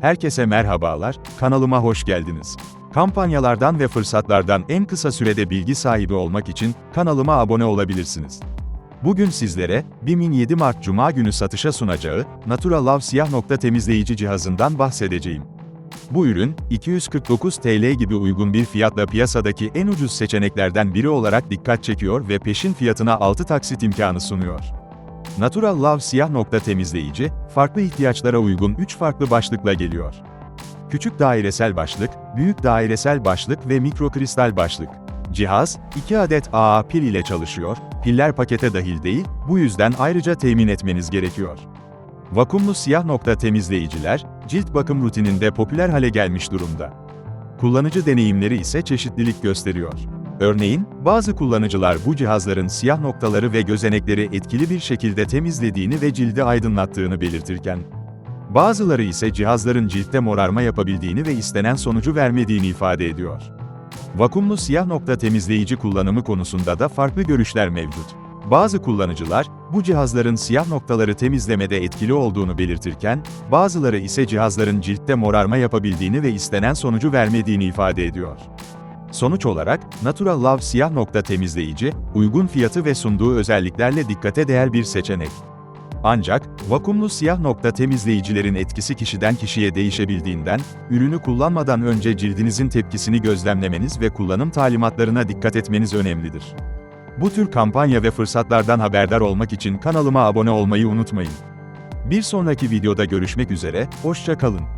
Herkese merhabalar, kanalıma hoş geldiniz. Kampanyalardan ve fırsatlardan en kısa sürede bilgi sahibi olmak için kanalıma abone olabilirsiniz. Bugün sizlere, BİM'in 7 Mart Cuma günü satışa sunacağı Natura Love siyah nokta temizleyici cihazından bahsedeceğim. Bu ürün, 249 TL gibi uygun bir fiyatla piyasadaki en ucuz seçeneklerden biri olarak dikkat çekiyor ve peşin fiyatına 6 taksit imkanı sunuyor. Natural Love siyah nokta temizleyici, farklı ihtiyaçlara uygun 3 farklı başlıkla geliyor. Küçük dairesel başlık, büyük dairesel başlık ve mikrokristal başlık. Cihaz, 2 adet AA pil ile çalışıyor, piller pakete dahil değil, bu yüzden ayrıca temin etmeniz gerekiyor. Vakumlu siyah nokta temizleyiciler, cilt bakım rutininde popüler hale gelmiş durumda. Kullanıcı deneyimleri ise çeşitlilik gösteriyor. Örneğin, bazı kullanıcılar bu cihazların siyah noktaları ve gözenekleri etkili bir şekilde temizlediğini ve cildi aydınlattığını belirtirken, bazıları ise cihazların ciltte morarma yapabildiğini ve istenen sonucu vermediğini ifade ediyor. Vakumlu siyah nokta temizleyici kullanımı konusunda da farklı görüşler mevcut. Bazı kullanıcılar, bu cihazların siyah noktaları temizlemede etkili olduğunu belirtirken, bazıları ise cihazların ciltte morarma yapabildiğini ve istenen sonucu vermediğini ifade ediyor. Sonuç olarak, Natural Love siyah nokta temizleyici, uygun fiyatı ve sunduğu özelliklerle dikkate değer bir seçenek. Ancak, vakumlu siyah nokta temizleyicilerin etkisi kişiden kişiye değişebildiğinden, ürünü kullanmadan önce cildinizin tepkisini gözlemlemeniz ve kullanım talimatlarına dikkat etmeniz önemlidir. Bu tür kampanya ve fırsatlardan haberdar olmak için kanalıma abone olmayı unutmayın. Bir sonraki videoda görüşmek üzere, hoşça kalın.